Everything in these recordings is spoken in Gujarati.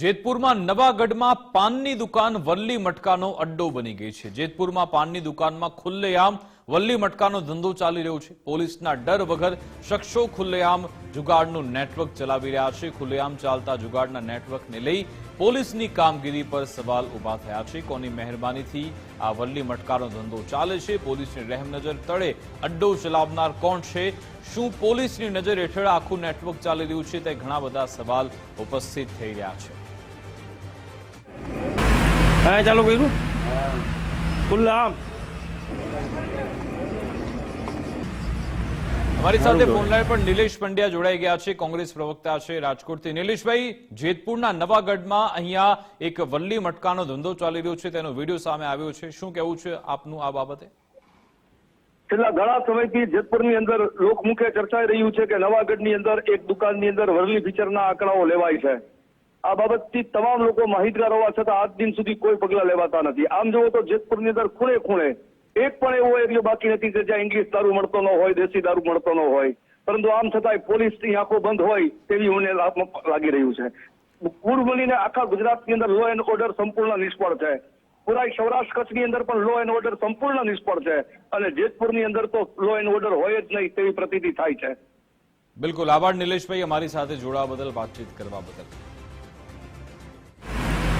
જેતપુરમાં નવાગઢમાં પાનની દુકાન વલ્લી મટકાનો અડ્ડો બની ગઈ છે. જેતપુરમાં પાનની દુકાનમાં ખુલ્લેઆમ વલ્લી મટકાનો ધંધો ચાલી રહ્યો છે. પોલીસના ડર વગર શખ્સો ખુલ્લેઆમ જુગાડનું નેટવર્ક ચલાવી રહ્યા છે. ખુલ્લેઆમ ચાલતા જુગાડના નેટવર્કને લઈ પોલીસની કામગીરી પર સવાલ ઊભા થયા છે. કોની મહેરબાનીથી આ વલ્લી મટકાનો ધંધો ચાલે છે? પોલીસની રહેમનજર તળે અડ્ડો ચલાવનાર કોણ છે? શું પોલીસની નજર હેઠળ આખું નેટવર્ક ચાલી રહ્યું છે? તે ઘણા બધા સવાલ ઉપસ્થિત થઈ રહ્યા છે. હા ચાલુ કર્યું ખુલ્લા આમ. અમારી સાથે ફોનલાઈન પર નિલેશ પંડ્યા જોડાઈ ગયા છે. કોંગ્રેસ પ્રવક્તા છે રાજકોટથી. નિલેશભાઈ જેતપુરના નવાગઢમાં અહીંયા એક વલ્લી મટકાનો ધંધો ચાલી રહ્યો છે. તેનો વીડિયો સામે આવ્યો છે. શું કહેવું છે આપનું આ બાબતે? છેલ્લા ઘણા સમયથી જેતપુરની અંદર લોકમુખે ચર્ચાઈ રહ્યું છે કે નવાગઢની અંદર એક દુકાનની અંદર વરલી ફીચરના આંકડાઓ લેવાય છે. આ બાબતથી તમામ લોકો માહિતગાર હોવા છતાં આજ દિન સુધી કોઈ પગલાં લેવાતા નથી. આમ જુઓ તો જેતપુરની અંદર ખૂણે ખૂણે એક પણ એવો એરિયો બાકી નથી કે જ્યાં ઇંગ્લિશ દારૂ મળતો ન હોય, દેશી દારૂ મળતો ન હોય. પરંતુ આમ છતાંય પોલીસની આંખો બંધ હોય તેવી મને લાગી રહ્યું છે. કુલ મળીને આખા ગુજરાતની અંદર લો એન્ડ ઓર્ડર સંપૂર્ણ નિષ્ફળ છે. પુરા સૌરાષ્ટ્ર કચ્છની અંદર પણ લો એન્ડ ઓર્ડર સંપૂર્ણ નિષ્ફળ છે. અને જેતપુરની અંદર તો લો એન્ડ ઓર્ડર હોય જ નહીં તેવી પ્રતીતિ થાય છે. બિલકુલ. આભાર નિલેશભાઈ અમારી સાથે જોડાવા બદલ, વાતચીત કરવા બદલ.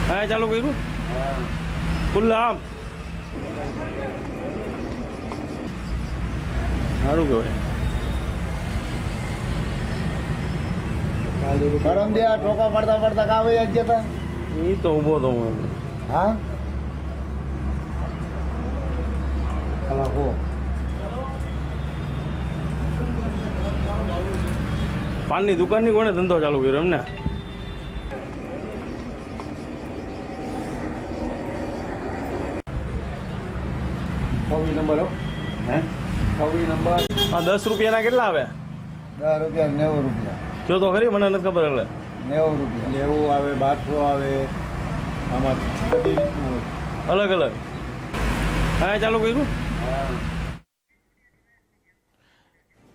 હા ચાલુ કર્યું ખુલ્લા આમ. સારું કહેવાય. પરમ દે ઠોકા પડતા પડતા કાવે જ જતા એ તો ઊભો તો હું. હા? પાનની દુકાનની કોને ધંધો ચાલુ કર્યો એમને? છવ્વીસ નંબર હો. હે? છવ્વીસ નંબર. આ દસ રૂપિયાના કેટલા આવે? દસ રૂપિયા નેવું રૂપિયા. જો તો ખરી મને નથી ખબર એટલે. નેવું રૂપિયા. નેવું આવે બારસો આવે. આમાં અલગ અલગ. હા ચાલુ કર્યું?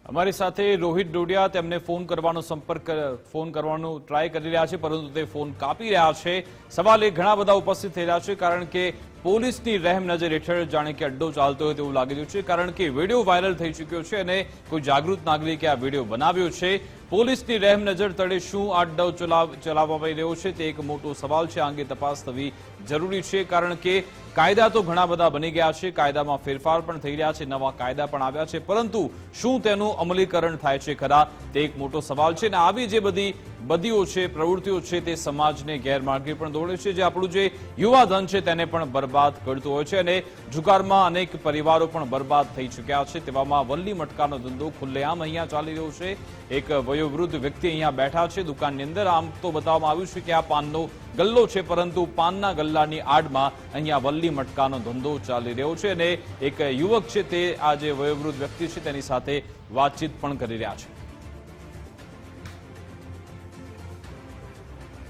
અમારી સાથે રોહિત ડોડિયા તેમને ફોન કરવાનો સંપર્ક ફોન કરવાનો ટ્રાય કરી રહ્યા છે પરંતુ તે ફોન કાપી રહ્યા છે. સવાલ એ ઘણા બધા ઉપસ્થિત થઈ રહ્યા છે કારણ કે પોલીસની રહેમ નજર હેઠળ જાણે કે અડ્ડો ચાલતો હોય તેવું લાગી રહ્યું છે, કારણ કે વીડિયો વાયરલ થઈ ચૂક્યો છે અને કોઈ જાગૃત નાગરિકે આ વીડિયો બનાવ્યો છે. પોલીસની રહેમ નજર તળે શું આ અડ્ડો ચલાવ, ચલાવવામાં રહ્યો છે તે એક મોટો સવાલ છે, આ અંગે તપાસ થવી જરૂરી છે, કારણ કે કાયદા તો ઘણા બધા બની ગયા છે, કાયદામાં ફેરફાર પણ થઈ રહ્યા છે, નવા કાયદા પણ આવ્યા છે, પરંતુ શું તેનું અમલીકરણ થાય છે ખરા તે એક મોટો સવાલ છે અને આવી જે બધી બદીઓ છે, પ્રવૃત્તિઓ છે તે સમાજને ગેરમાર્ગે પણ દોડે છે, જે આપણું જે યુવા ધન છે તેને પણ બરબાદ કરતું હોય છે અને જુગારમાં અનેક પરિવારો પણ બરબાદ થઈ ચૂક્યા છે. તેવામાં વલ્લી મટકાનો ધંધો ખુલ્લેઆમ અહીંયા ચાલી રહ્યો છે. એક વયોવૃદ્ધ વ્યક્તિ અહીંયા બેઠા છે દુકાનની અંદર. આમ તો બતાવવામાં આવ્યું છે કે આ પાનનો ગલ્લો છે, પરંતુ પાનના ગલ્લાની આડમાં અહીંયા વલ્લી મટકાનો ધંધો ચાલી રહ્યો છે અને એક યુવક છે તે આ જે વયોવૃદ્ધ વ્યક્તિ છે, તેની સાથે વાતચીત પણ કરી રહ્યા છે.